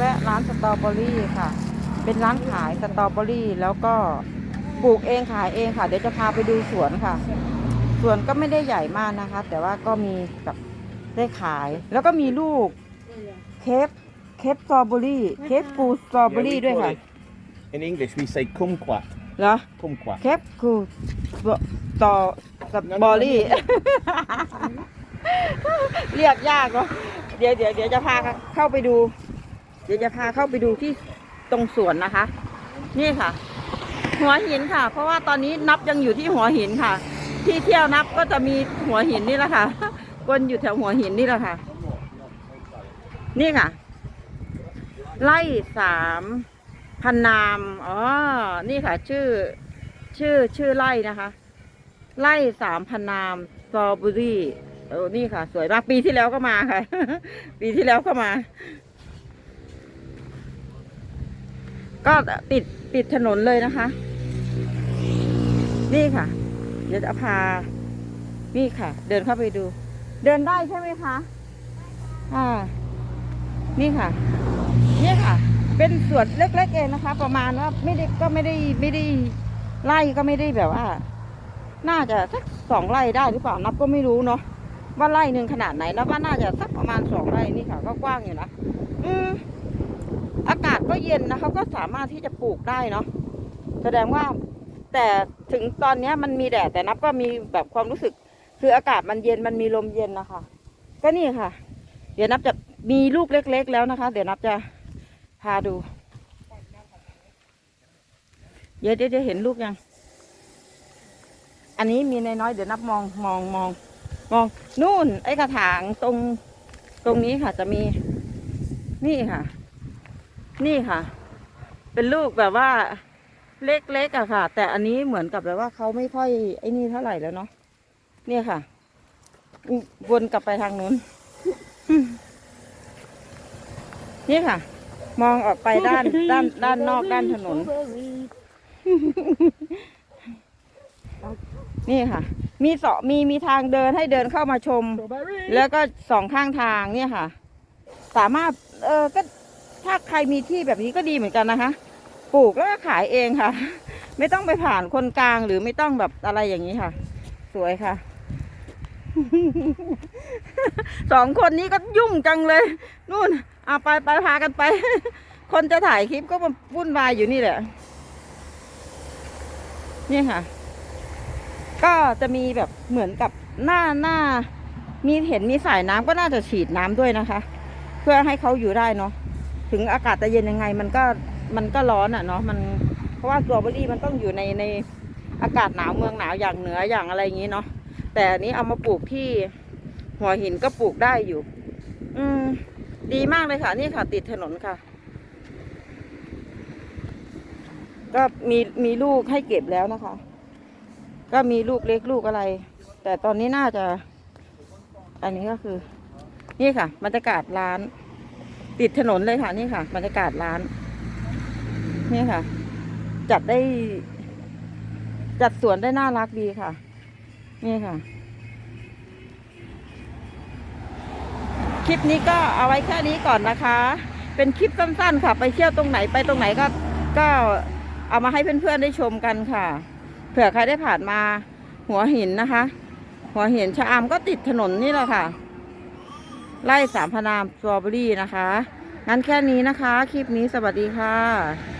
แวะร้านสตรอเบอรี่ค่ะ เป็นร้านขายสตรอเบอรี่ แล้วก็ปลูกเองขายเองค่ะ เดี๋ยวจะพาไปดูสวนค่ะ สวนก็ไม่ได้ใหญ่มากนะคะ แต่ว่าก็มีแบบได้ขาย แล้วก็มีลูกเคฟเคฟสตรอเบอรี่ เคฟกูสตรอเบอรี่ Yeah, we ด้วย call ค่ะ it- In English, we say kumquat. เหรอ Kumquat. เคปคูต่อกับบอรี่ เรียกยากเนาะเดี๋ยวเดี๋ยวเดี๋ยวจะพาเข้าไปดูเดี๋ยวจะพาเข้าไปดูที่ตรงสวนนะคะ นี่ค่ะ หัวหินค่ะ เพราะว่าตอนนี้นับยังอยู่ที่หัวหินค่ะ ที่เที่ยวนับก็จะมีหัวหินนี่แหละค่ะวนอยู่แถวหัวหินนี่แหละค่ะ นี่ค่ะ ไล่สามพันนามอ๋อนี่ค่ะ ชื่อ ชื่อชื่อไล่นะคะ ไล่สามพันนามสตรอเบอรี่เออนี่ค่ะ สวยมาก ปีที่แล้วก็มาค่ะ ปีที่แล้วก็มา ก็ติดติดถนนเลยนะคะ นี่ค่ะ เดี๋ยวจะพา นี่ค่ะ เดินเข้าไปดู เดินได้ใช่ไหมคะอ่า นี่ค่ะ นี่ค่ะ เป็นสวนเล็กๆเองนะคะ ประมาณว่าไม่ได้ก็ไม่ได้ไม่ได้ไร่ก็ไม่ได้แบบว่า น่าจะสักสองไร่ได้หรือเปล่านับก็ไม่รู้เนาะว่าไร่หนึ่งขนาดไหนนับว่าน่าจะสักประมาณสองไร่นี่ค่ะ ก็กว้างอยู่นะ อืม อากาศก็เย็นนะเขาก็สามารถที่จะปลูกได้เนาะแสดงว่าแต่ถึงตอนนี้มันมีแดดแต่นับก็มีแบบความรู้สึก คืออากาศมันเย็นมันมีลมเย็นนะคะ ก็นี่ค่ะ เดี๋ยวนับจะมีลูกเล็ก ๆ แล้วนะคะ เดี๋ยวนับจะพาดูเดี๋ยวเดี๋ยวจะเห็นลูกยัง อันนี้มีในน้อยเดี๋ยวนับมองมองมองมองนู่น ไอ้กระถางตรงตรงนี้ค่ะจะมีนี่ค่ะ นี่ค่ะ เป็นลูกแบบว่าเล็กๆอะค่ะ แต่อันนี้เหมือนกับแบบว่าเขาไม่ค่อยไอ้นี่เท่าไหร่แล้วเนาะเนี่ยค่ะวนกลับไปทางนู้นนี่ค่ะ มองออกไปด้านด้านด้านนอกด้านถนน นี่ค่ะ มีเสาะมีมีทางเดินให้เดินเข้ามาชม แล้วก็สองข้างทางเนี่ยค่ะ สามารถเออก็ ถ้าใครมีที่แบบนี้ก็ดีเหมือนกันนะคะ ปลูกแล้วก็ขายเองค่ะ ไม่ต้องไปผ่านคนกลางหรือไม่ต้องแบบอะไรอย่างนี้ค่ะ สวยค่ะ สองคนนี้ก็ยุ่งจังเลย นู่นเอาไปไปพากันไป คนจะถ่ายคลิปก็มาวุ่นวายอยู่นี่แหละ นี่ค่ะ ก็จะมีแบบเหมือนกับหน้าหน้ามีเห็นมีสายน้ำก็น่าจะฉีดน้ำด้วยนะคะ เพื่อให้เขาอยู่ได้เนาะ ถึงอากาศจะเย็นยังไง มันก็มันก็ร้อนอะเนาะมันเพราะว่าสตรอเบอรี่มันต้องอยู่ในในอากาศหนาวเมืองหนาวอย่างเหนืออย่างอะไรอย่างนี้เนาะแต่อันนี้เอามาปลูกที่หัวหินก็ปลูกได้อยู่ อืม ดีมากเลยค่ะนี่ค่ะ ติดถนนค่ะ ก็มีมีลูกให้เก็บแล้วนะคะ ก็มีลูกเล็กลูกอะไร แต่ตอนนี้น่าจะ อันนี้ก็คือ นี่ค่ะบรรยากาศร้าน ติดถนนเลยค่ะนี่ค่ะบรรยากาศร้าน นี่ค่ะ จัดได้ จัดสวนได้น่ารักดีค่ะ นี่ค่ะ คลิปนี้ก็เอาไว้แค่นี้ก่อนนะคะ เป็นคลิปสั้นๆค่ะ ไปเที่ยวตรงไหนไปตรงไหนก็ก็เอามาให้เพื่อนๆได้ชมกันค่ะ เผื่อใครได้ผ่านมาหัวหินนะคะ หัวหินชะอามก็ติดถนนนี่แหละค่ะ ไล่สามพนามสตรอเบอรี่นะคะ งั้นแค่นี้นะคะ คลิปนี้สวัสดีค่ะ